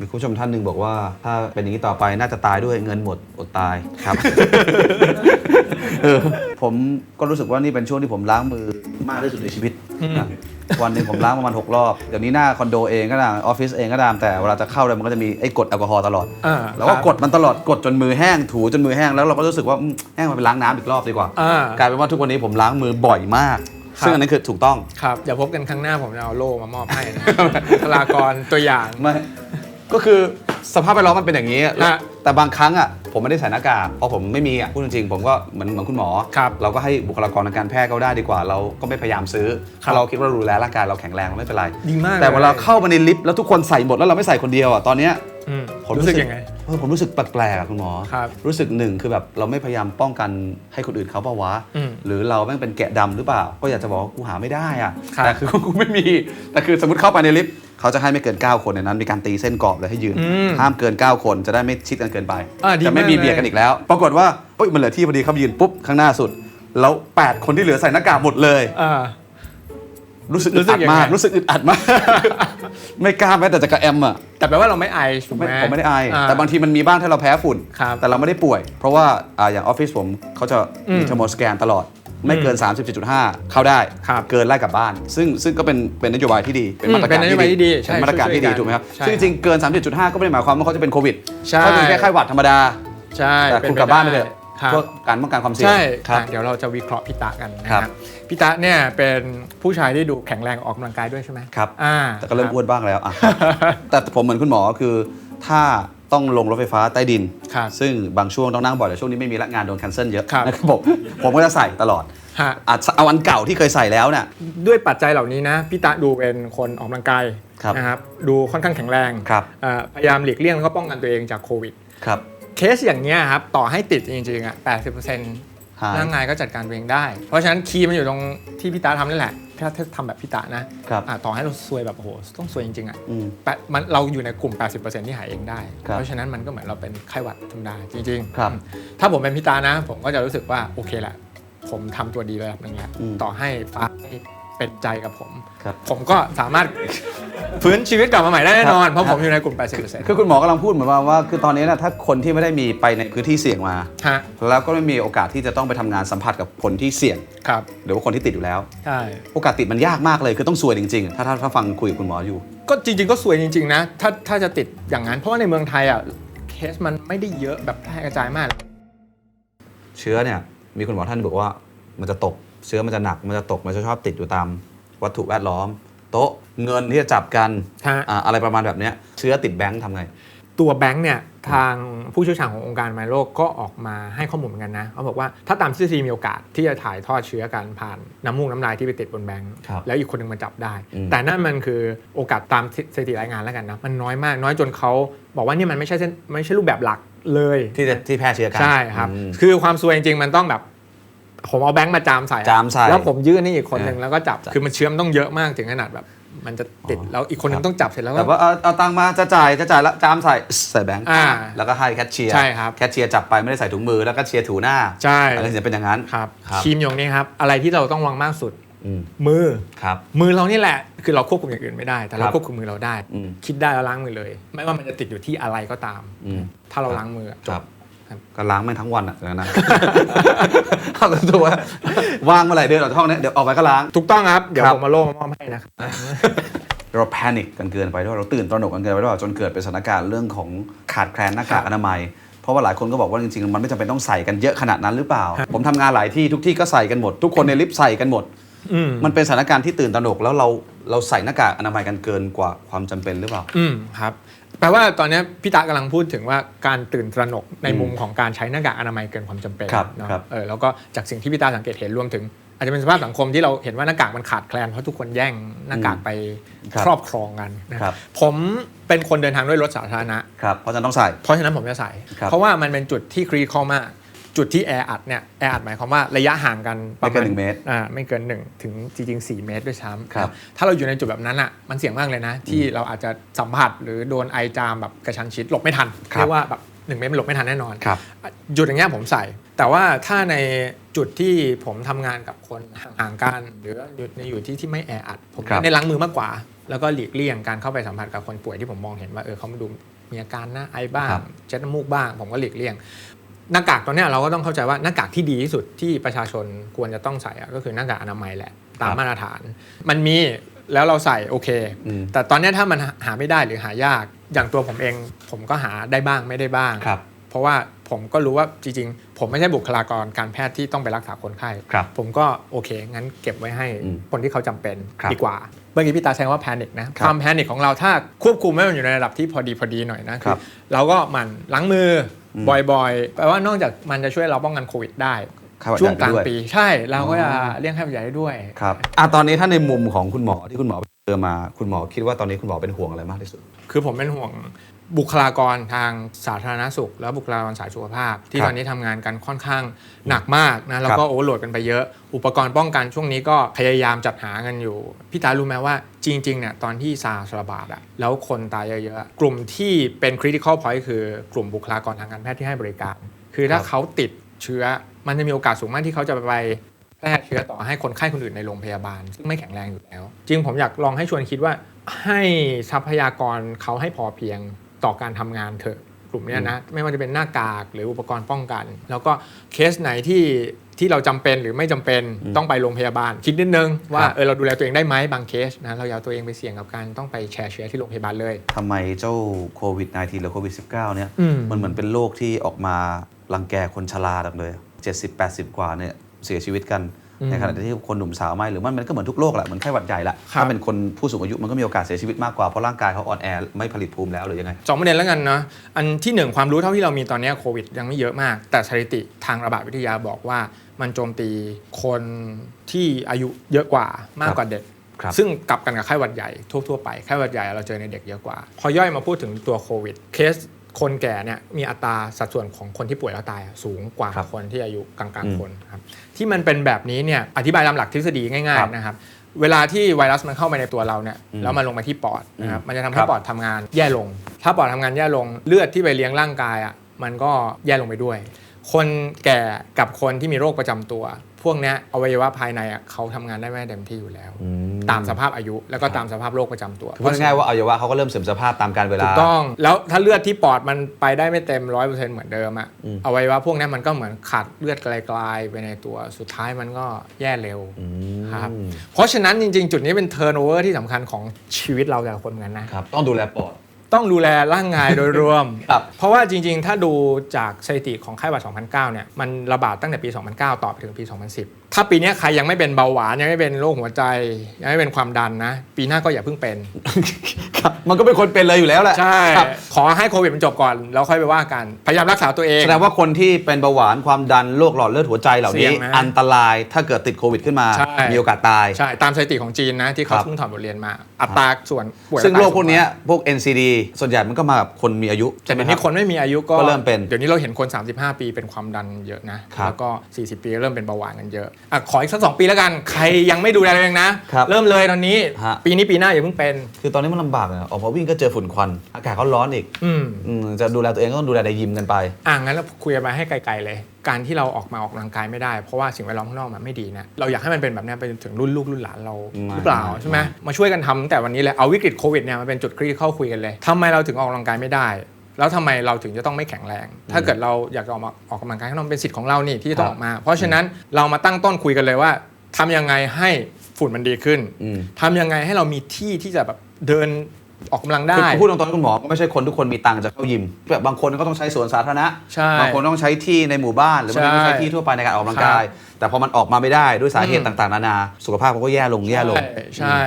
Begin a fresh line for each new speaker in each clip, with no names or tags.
มีคุณผู้ชมท่านหนึ่งบอกว่า ถ้าเป็นอย่างนี้ต่อไปน่าจะตายด้วยเงินหมดอดตายครับเออผมก็รู้สึกว่านี่เป็นช่วงที่ผมล้างมือมากที่สุดในชีวิตนะวันหนึ่งผมล้างประมาณหกรอบ เดี๋ยวนี้หน้าคอนโดเองก็ตามออฟฟิศเองก็ตามแต่เวลาจะเข้าเลยมันก็จะมีไอ้กดแอลกอฮอล์ตลอด
อ่า
แล้วก็
ครับ
กดมันตลอดกดจนมือแห้งถูจนมือแห้งแล้วเราก็รู้สึกว่าอืมแห้งมาไปล้างน้ำอีกรอบดีกว่า
อ่า ก
ลายเป็นว่าทุกวันนี้ผมล้างมือบ่อยมาก
ครับ
ซึ่งอันนั้นคือถูกต้อง
ครับเดี๋ยวพบกันครั้งหน้าผมจะเอาโล่มามอบให้นะบุคลากรตัวอย่าง
ไม่ ก็คือสภาพแวดล้อมมันเป็นอย่างนี้
ฮะ
แต่บางครั้งอะผมไม่ได้ใส่หน้ากากเพราะผมไม่มีอะพูดจริงๆผมก็เหมือนเหมือนคุณหมอ
ครับ
เราก็ให้บุคลากรทางการแพทย์เขาได้ดีกว่า เราก็ไม่พยายามซื้อ
ครับ
ถ้าเราคิดว่าเราดูแลร่างกายเราแข็งแรงเราไม่เป็นไร
ดีมาก
แต่เวลา
ลย
เข้ามาในลิฟต์แล้วทุกคนใส่หมดแล้วเราไม่ใส่คนเดียวอะตอนเนี้ย
อืม
ผม
รู้สึกยังไง
เออผมรู้สึกแปลกๆอะคุณหมอ
ครับ
รู้สึกหนึ่งคือแบบเราไม่พยายามป้องกันให้คนอื่นเขาเปล่าวะ
อืม
หรือเราแม่งเป็นแกะดำหรือเปล่า ก็อยากจะบอกว่ากูหาไม่ได้อะ
ครับ
แต่คือ กูไม่มี แต่คือสมมติเข้าไปในลิฟต์เขาจะให้ไม่เกิน 9 คนในนั้น มีการตีเส้นกรอบเลยให้ยืน
อืม
ห้ามเกิน 9 คนจะได้ไม่ชิดกันเกินไป
อ่าดี
จะไม่
มาก
มี
เลย
เบียดกันอีกแล้ว ปรากฏว่าเอ้ยมันเหลือที่พอดีเขายืนปุ๊บข้างหน้าสุด แล้ว 8 คนที่เหลือใส่หน้ากากหมดเลย
อ่า
รู้สึก
รู้
อึด
สึ
อั
ก
ด
ยังไง
มากรู้สึกอึดอัดมาก ไม่กล้าแม้แต่จะกระแอมอะ
แต่แปลว่าเราไม่ไอถูกไห
ไม่
ม
ผมไม่ได้อาย
อ่
แต่บางทีมันมีบ้างถ้าเราแพ้ฝุ่น
ครับ
แต่เราไม่ได้ป่วย เพราะว่าอ่าอย่างออฟฟิศผมเขาจะ
อืม
มีเทอร์โมสแกนตลอดไม่เกิน 37.5 เข้าได้
ครับ
เกินไล่กลับบ้าน ซึ่งซึ่งก็เป็นเป็นนโยบายที่ดี เป็น
อืม
มาตรการ
เป็นนโยบายที่ดีใช่
เป็นมาตรการที่ดี
ช่วยๆกัน
ถูกไหมครับ
ใช่
ซึ่งจริงๆเกิน 37.5 ก็ไม่ได้หมายความว่าเขาจะเป็นโควิด
ใช่
เขาเป็นแค่ไข้หวัดธรรมดา
ใช่
แต่คุณกลับบ้านไปเถอะ
ครับ
เพื่อการป้องกันความเสี่ยง
ใช่
ครับ
อะเดี๋ยวเราจะวิเคราะห์พี่ตะกันนะค
ครั
รับบพี่ตะเนี่ยเป็นผู้ชายที่ดูแข็งแรงออกกำลังกายด้วยใช่ไหม
ครับ
อ่า
แต่ก็เริ่ม
ครับ
อ้วนบ้างแล้วอะแต่ผมเหมือนคุณหมอคือถ้าต้องลงรถไฟฟ้าใต้ดิน
ครับ
ซึ่งบางช่วงต้องนั่งบ่อยแต่ช่วงนี้ไม่มีละงานโดนแคนเซิลเยอะ
ครับ
นะครับผมผมก็จะใส่ตลอด
ฮะ
อาจจะเอาอันเก่าที่เคยใส่แล้วน่ะ
ด้วยปัจจัยเหล่านี้นะพี่ตะดูเป็นคนออกกำลังกาย
ครับ
นะครับดูค่อนข้างแข็งแรง
ครับ
เอ่อพยายามหลีกเลี่ยงแล้วก็ป้องกันตัวเองจากโควิด
ครับ
เค สอย่างเนี้ยครับต่อให้ติดจริงๆอะ80%
หาย
ร่างกายก็จัดการตัวเองได้ เพราะฉะนั้นคีย์มันอยู่ตรงที่พี่ตาทำนี่แหละถ้าถ้าทำแบบพี่ตานะครับอะต่อให้เราซวยแบบโอ้โหต้องซวยจริงๆอะ
อืม
แปะมันเราอยู่ในกลุ่ม 80%ที่หายเองได้
ครับ
เพราะฉะนั้นมันก็เหมือนเราเป็นไข้หวัดธรรมดาจริงๆ
ครับ
อืมถ้าผมเป็นพี่ตานะ ผมก็จะรู้สึกว่าโอเคแหละ ผมทำตัวดีระดับหนึ่งแล้ว
อืม
ต่อให้ฟ้าไม่เป็นใจกับผม
ครับ
ผมก็สามารถ ฟื้นชีวิตกลับมาใหม่ได้แน่นอน
ครับ
เพราะผมอยู่ในกลุ่ม 80%
คือคุณหมอกำลังพูดเหมือนว่าว่า คือตอนนี้นะถ้าคนที่ไม่ได้มีไปในพื้นที่เสี่ยงมา
ฮะ
แล้วก็ไม่มีโอกาสที่จะต้องไปทำงานสัมผัสกับคนที่เสี่ยง
ครับ
หรือว่าคนที่ติดอยู่แล้ว
ใช่
โอกาสติดมันยากมากเลยคือต้องซวยจริงๆ ถ้าถ้าถ้าฟังคุยกับคุณหมออยู่
ก็จริง ๆ ก็สวยจริง ๆ นะ ถ้าถ้าจะติดอย่างนั้น เพราะว่าในเมืองไทยอะ เคสมันไม่ได้เยอะแบบแพร่กระจายมาก
เชื้อเนี่ยมีคุณหมอท่านบอกว่ามันจะตกเชื้อมันจะหนักมันจะตกมันจะชอบติดอยู่ตามวัตถุแวดล้อม โต๊ะเงินที่จะจับกัน
ฮะ
อ่าอะไรประมาณแบบเนี้ยเชื้อติดแบงค์ทำไง
ตัวแบงค์เนี่ยทางผู้เชี่ยวชาญขององค์การอนามัยโลกก็ออกมาให้ข้อมูลเหมือนกันนะเขาบอกว่าถ้าตามทฤษฎีมีโอกาสที่จะถ่ายทอดเชื้อกันผ่านน้ำมูกน้ำลายที่ไปติดบนแบงค์
ครับ
แล้วอีกคนหนึ่งมาจับได้
อืม
แต่นั่นมันคือโอกาสตามสถิติรายงานแล้วกันนะมันน้อยมากน้อยจนเขาบอกว่านี่มันไม่ใช่เส้นไม่ใช่รูปแบบหลักเลย
ที่จะที่แพร่เชื้อกัน
ใช่ครับ
อืม
คือความซวยจริงๆ มันต้องแบบ ผมเอาแบงค์มาจามใส่อะ
จามใส่
แล้วผมยื่นให้อีกคนหนึ่ง
อ่า
แล้วก็จับคือมันเชื้อมนต้องเยอะมากถึงขนาดแบบ มันจะติด
อ๋อ
แล้วอีกคนหนึ
ครั
ง
บ
ต้องจับเสร็จแล้วก็
แต่ว่าเอาเอาตังค์มาจะจ่ายจะจ่ายแล้วจามใส่ใส่แบงค์
อ่า
แล้วก็ให้แคชเชียร์
ใช่ครับ
แคชเชียร์จับไปไม่ได้ใส่ถุงมือแล้วก็เชียร์ถูหน้า
ใช่
อะไรจะเป็นอย่างนั้น
ครับ
ครับ
ครีมอยางนี้ครับอะไรที่เราต้องระวังมากสุด
อืม
มือ
ครับ
มือเรานี่แหละ คือเราควบคุมอย่างอื่นไม่ได้ แต่เรา
ครับ
ควบคุมมือเราได้
อืม
คิดได้แล้วล้างมือเลย ไม่ว่ามันจะติดอยู่ที่อะไรก็ตาม
อืม
ถ้าเราล้างมืออะ
ครับ
ครับ
ก็ล้างแม่งทั้งวันอะอย่างนั้นนะเอาตัวว่าว่างเมื่อไหร่เดินออกจากห้องเนี้ยเดี๋ยวออกไปก็ล้าง
ถูกต้องครับ เดี๋ยว
ครับ
ผมมาโล่มามอบให้นะครับ
เราแพนิคกันเกินไปด้วยเราตื่นตระหนกกันเกินไปด้วยจนเกิดเป็นสถานการณ์เรื่องของขาดแคลนหน้ากากอนามัย เพราะว่าหลายคนก็บอกว่าจริงๆ มันไม่จำเป็นต้องใส่กันเยอะขนาดนั้นหรือเปล่า
ครับ
ผมทำงานหลายที่ทุกที่ก็ใส่กันหมด ทุกคนในลิฟต์ใส่กันหมด
อืม
มันเป็นสถานการณ์ที่ตื่นตระหนกแล้วเราเราใส่หน้ากากอนามัยกันเกินกว่าความจำเป็นหรือเปล่า
อืมครับ แปลว่าตอนเนี้ยพี่ตากำลังพูดถึงว่าการตื่นตระหนกใน
อืม
มุมของการใช้หน้ากากอนามัยเกินความจำเป็น
ครับ
เนาะ
ครับ
เออแล้วก็จากสิ่งที่พี่ตาสังเกตเห็นรวมถึง อาจจะเป็นสภาพสังคมที่เราเห็นว่าหน้ากากมันขาดแคลนเพราะทุกคนแย่งหน้ากากไป
ครับ
ครอบครองกันนะครับผมเป็นคนเดินทางด้วยรถสาธารณะ
ครับเพราะฉะนั้นต้องใส่
เพราะฉะนั้นผมจะใส่
ครับ
เพราะว่ามันเป็นจุดที่ครีคอมาก จุดที่แออัดเนี่ยแออัดหมายความว่าระยะห่างกันประ
ไม่เกิ
มาณ
นหนึ่งเมตร
อ่าไม่เกิน 1 ถึงจริงๆ 4 เมตรด้วยซ้ำ
ครับ
ถ้าเราอยู่ในจุดแบบนั้นอะมันเสี่ยงมากเลยนะ ที่เราอาจจะสัมผัสหรือโดนไอจามแบบกระชั้นชิดหลบไม่ทัน
ครับ
เรียกว่าแบบหนึ่งเมตรมันหลบไม่ทันแน่นอน
ครับ
จุดอย่างเงี้ยผมใส่ แต่ว่าถ้าในจุดที่ผมทำงานกับคนห่างๆกันหรืออยู่ในอยู่ที่ที่ไม่แออัด ผม
ครับ
ได้ล้างมือมากกว่า แล้วก็หลีกเลี่ยงการเข้าไปสัมผัสกับคนป่วยที่ผมมองเห็นว่าเออเขามาดูมีอาการหน้าไอบ้าง
ครับ
เช็ดน้ำมูกบ้าง ผมก็หลีกเลี่ยง หน้ากากตัวเนี้ยเราก็ต้องเข้าใจว่าหน้ากากที่ดีที่สุดที่ประชาชนควรจะต้องใส่อะก็คือหน้ากากอนามัยแหละตามมาตรฐาน มันมีแล้วเราใส่โอเค
อืม
แต่ตอนเนี้ยถ้ามันหาไม่ได้หรือหายากอย่างตัวผมเอง ผมก็หาได้บ้างไม่ได้บ้าง
ครับ
เพราะว่าผมก็รู้ว่าจริงๆ ผมไม่ใช่บุคลากรการแพทย์ที่ต้องไปรักษาคนไข้
ครับ
ผมก็โอเค งั้นเก็บไว้ให้
อืม
คนที่เขาจำเป็น
ครับ
ดีกว่าเมื่อกี้พี่ตาแซงว่าแพนิคนะ
ครั
ค
บ
วามแพนิคของเราถ้าควบคุมให้มันอยู่ในระดับที่พอดีพอดีหน่อยนะ
ครับ
เราก็หมั่นล้างมืออ
ม
บ่อยๆ แปลว่านอกจากมันจะช่วยเราป้องกันโควิดได้
ไข้หวัด
ช่วง
ใหญ่
กลาง
ด้วย
ปี ใช่ เราก็จะ
อ๋อ
เลี่ยงไข้หวัดใหญ่ได้ด้วย
ครับอะตอนนี้ถ้าในมุมของคุณหมอที่คุณหมอ เจอมาคุณหมอคิดว่าตอนนี้คุณหมอเป็นห่วงอะไรมากที่สุด
คือผมเป็นห่วงบุคลากรทางสาธารณสุข และบุคลากรสายสุขภาพ ที่
ครับ
ตอนนี้ทำงานกันค่อนข้างหนักมากนะแล้วก็
ครับ
โอเวอร์โหลดกันไปเยอะ อุปกรณ์ป้องกันช่วงนี้ก็พยายามจัดหากันอยู่ พี่ตารู้ไหมว่าจริงๆเนี่ยตอนที่ซาร์สระบาดอะแล้วคนตายเยอะๆอะกลุ่มที่เป็น critical point คือกลุ่มบุคลากรทางการแพทย์ที่ให้บริการ คือถ้า
ครับ
เขาติดเชื้อมันจะมีโอกาสสูงมากที่เขาจะไป แพร่เชื้อต่อให้คนไข้คนอื่นในโรงพยาบาล ซึ่งไม่แข็งแรงอยู่แล้ว จริงผมอยากลองให้ชวนคิดว่าให้ทรัพยากรเขาให้พอเพียงต่อการทำงานเถอะกลุ่มเนี้ยนะไม่ว่าจะเป็นหน้ากากหรืออุปกรณ์ป้องกัน แล้วก็เคสไหนที่ที่เราจำเป็นหรือไม่จำเป็นต้องไปโรงพยาบาล คิดนิดนึงว่า
ครับ
เออเราดูแลตัวเองได้ไหมบางเคสนะเราอย่าเอาตัวเองไปเสี่ยงกับการต้องไปแชร์เชื้อที่โรงพยาบาลเลย
ทำไมเจ้าโควิด -19 หรือโควิด -19 เนี่ย
อืม
มันเหมือนเป็นโรคที่ออกมารังแกคนชราดังเลย 70-80 กว่าเนี่ย เสียชีวิตกัน
อืม
ในขณะที่คนหนุ่มสาวไม่หรือมันมันก็เหมือนทุกโรคแหละเหมือนไข้หวัดใหญ่แหละ
ครับ
ถ้าเป็นคนผู้สูงอายุมันก็มีโอกาสเสียชีวิตมากกว่าเพราะร่างกายเขาอ่อนแอไม่ผลิตภูมิแล้วหรือยังไง
สองประเด็นแล้วกันเนาะอันที่หนึ่งความรู้เท่าที่เรามีตอนเนี้ยโควิดยังไม่เยอะมาก แต่สถิติทางระบาดวิทยาบอกว่ามันโจมตีคนที่อายุเยอะกว่ามากกว่าเด็ก
ครับ
ซึ่งกลับกันกับไข้หวัดใหญ่ทั่วๆไปไข้หวัดใหญ่เราเจอในเด็กเยอะกว่า พอย่อยมาพูดถึงตัวโควิดเคส คนแก่เนี่ยมีอัตราสัดส่วนของคนที่ป่วยแล้วตายอะสูงกว่า
ครับ
คนที่อายุกลา
อื
ง
ม
ๆคนครับที่มันเป็นแบบนี้เนี่ยอธิบายตามหลักทฤษฎีง่าย
ครับ
ๆนะครับเวลาที่ไวรัสมันเข้าไปในตัวเราเนี่ย
อืม
แล้วมันลงมาที่ปอดนะครับ
อืม
มันจะทำ
ค
ให้
รับ
ปอดทำงานแย่ลง ถ้าปอดทำงานแย่ลงเลือดที่ไปเลี้ยงร่างกายอะมันก็แย่ลงไปด้วย คนแก่กับคนที่มีโรคประจำตัว พวกเนี้ยอวัยวะภายในอะเขาทำงานได้ไม่เต็มที่อยู่แล้ว
อื
ตามสภาพอายุแล้วก็ตามสภาพโรคประจำตัว
คือพูดง่ายๆว่าอวัยวะเขาก็เริ่มเสื่อมสภาพตามการเวลา
ถูกต้อง แล้วถ้าเลือดที่ปอดมันไปได้ไม่เต็มร้อยเปอร์เซ็นต์เหมือนเดิมอะ
อืม
อวัยวะพวกเนี้ยมันก็เหมือนขาดเลือดไกลๆไปในตัวสุดท้ายมันก็แย่เร็ว
อืม
ครับเพราะฉะนั้นจริง ๆ จุดนี้เป็นเท r n ร์ v เวอร์ที่สำคัญของชีวิตเราแต่ละคนเหมือนกันนะ
ครับต้องดูแลปอด
ต้องดูแลร่างกายโดยรวม
ครับ
เพราะว่าจริงๆ ถ้าดูจากสถิติของไข้หวัด 2009 เนี่ย มันระบาดตั้งแต่ปี 2009 ต่อไปถึงปี 2010 ถ้าปีเนี้ยใครยังไม่เป็นเบาหวานยังไม่เป็นโรคหัวใจ ยังไม่เป็นความดันนะ ปีหน้าก็อย่าเพิ่งเป็น
ครับมันก็เป็นคนเป็นเลยอยู่แล้วแหละ
ใช่
ครับ
ขอให้โควิดมันจบก่อนแล้วค่อยไปว่ากัน พยายามรักษาตัวเอง
แสดงว่าคนที่เป็นเบาหวานความดันโรคหลอดเลือดหัวใจเหล่า
เสี่
นี้
ยงนะ
อันตรายถ้าเกิดติดโควิดขึ้นมา
ใช่
มีโอกาสตาย
ใช่ตามสถิติของจีนนะ ที่เขา
ครับ
เพิ่งถอดบทเรียนมา อัตราส่วนป่วย
ซึ่ง
และตาย
โรคพวก
สูง
เนี้ยพวก NCD ส่วนใหญ่มันก็มากับคนมีอายุ
แต่
ใช่ไหม
เดี๋ยว
ครั
นี้
บ
คนไม่มีอายุก็
ก็เริ่มเป็น
เดี๋ยวนี้เราเห็นคน 35 ปีเป็นความดันเยอะนะ
ครับ
แล้วก็ 40 ปีเริ่มเป็นเบาหวานกันเยอะ อะขออีกสักสองปีแล้วกัน ใครยังไม่ดูแลตัวเองนะ
ครับ
เริ่มเลยตอนนี้
ฮะ
ปีนี้ปีหน้าอย่าเพิ่งเป็น
คือตอนนี้มันลำบากนะออกมาวิ่งก็เจอฝุ่นควัน อากาศก็ร้อนอีก
อืม
อืมจะดูแลตัวเองก็ต้องดูแลในยิมกันไป
อะงั้นเราคุยกันไปให้ไกลๆเลย การที่เราออกมาออกกำลังกายไม่ได้ เพราะว่าสิ่งแวดล้อมข้างนอกมันไม่ดีนะเราอยากให้มันเป็นแบบนี้ไปจนถึงรุ่นลูกรุ่นหลานเรา
ไม่
หรือเปล่า
ไม่
ใช่ไหมมาช่วยกันทำตั้งแต่วันนี้เลยเอาวิกฤตโควิดเนี่ยมาเป็นจุดคริติคอลคุยกันเลยทำไมเราถึงออกกำลังกายไม่ได้ แล้วทำไมเราถึงจะต้องไม่แข็งแรง ถ้าเกิดเราอยากจะออกมาออกกำลังกายข้างนอกเป็นสิทธิ์ของเรานี่ที่จะต้องออกมา เพราะฉะนั้นเรามาตั้งต้นคุยกันเลยว่าทำยังไงให้ฝุ่นมันดีขึ้น
อืม
ทำยังไงให้เรามีที่ที่จะแบบเดินออกกำลังได้
คือพูดตรงๆคุณหมอก็ไม่ใช่คนทุกคนมีตังค์จะเข้ายิมแบบบางคนก็ต้องใช้สวนสาธารณะ
ใช่
บางคนต้องใช้ที่ในหมู่บ้าน หรือบางคนต้องใช้ที่ทั่วไปในการออกกำลังกาย แต่พอมันออกมาไม่ได้ด้วยสาเหตุ
อืม
ต่างๆนานา สุขภาพเขาก็แย่ลงแย่ลง
ใช่ใช่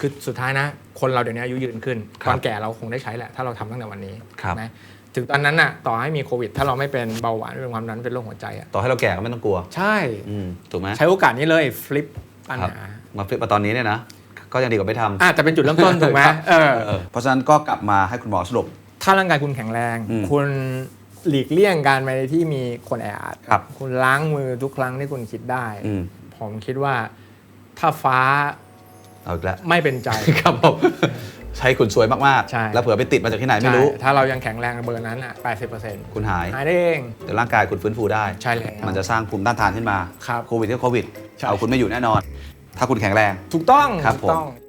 คือสุดท้ายนะ คนเราเดี๋ยวนี้อายุยืนขึ้น
ครับ
ตอนแก่เราคงได้ใช้แหละ ถ้าเราทำตั้งแต่วันนี้
ครับ
นะถึงตอนนั้นน่ะต่อให้มีโควิด ถ้าเราไม่เป็นเบาหวานไม่เป็นความดันเป็นโรคหัวใจอะ
ต่อให้เราแก่ก็ไม่ต้องกลัว
ใช่
อืมถูกไหม
ใช้โอกาสนี้เลยฟลิปปัญ
ครับ
หา
มาฟลิปมาตอนนี้เนี่ยนะก็ยังดีกว่าไม่ทำ
อะแต่เป็นจุดเริ่มต้นถูกไหม
ครับ
เออ
เออเพราะฉะนั้นก็กลับมาให้คุณหมอสรุป
ถ้าร่างกายคุณแข็งแรง
อืม
คุณหลีกเลี่ยงการไปในที่มีคนแออัด
ครับ
คุณล้างมือทุกครั้งที่คุณคิดได้
อืม
ผมคิดว่าถ้าฟ้า
เอาอีกแล้ว
ไม่เป็นใจ
ครับผมใช้คุณสวยมาก
ใช่
ๆ แล้วเผื่อไปติดมาจากที่ไหนไม่รู้
ใช่ถ้าเรายังแข็งแรงเบอร์นั้นอะ80%
คุณหาย
หายได้เอง
เดี๋ยวร่างกายคุณฟื้นฟูได้
ใช่แล้ว
มันจะสร้างภูมิต้านทานขึ้นมา
ครับ
โควิดก็โควิด
ใช่
เอาคุณไม่อยู่แน่นอน ถ้าคุณแข็งแรง
ถูกต้อง
ครับ
ถูกต้อง
ผม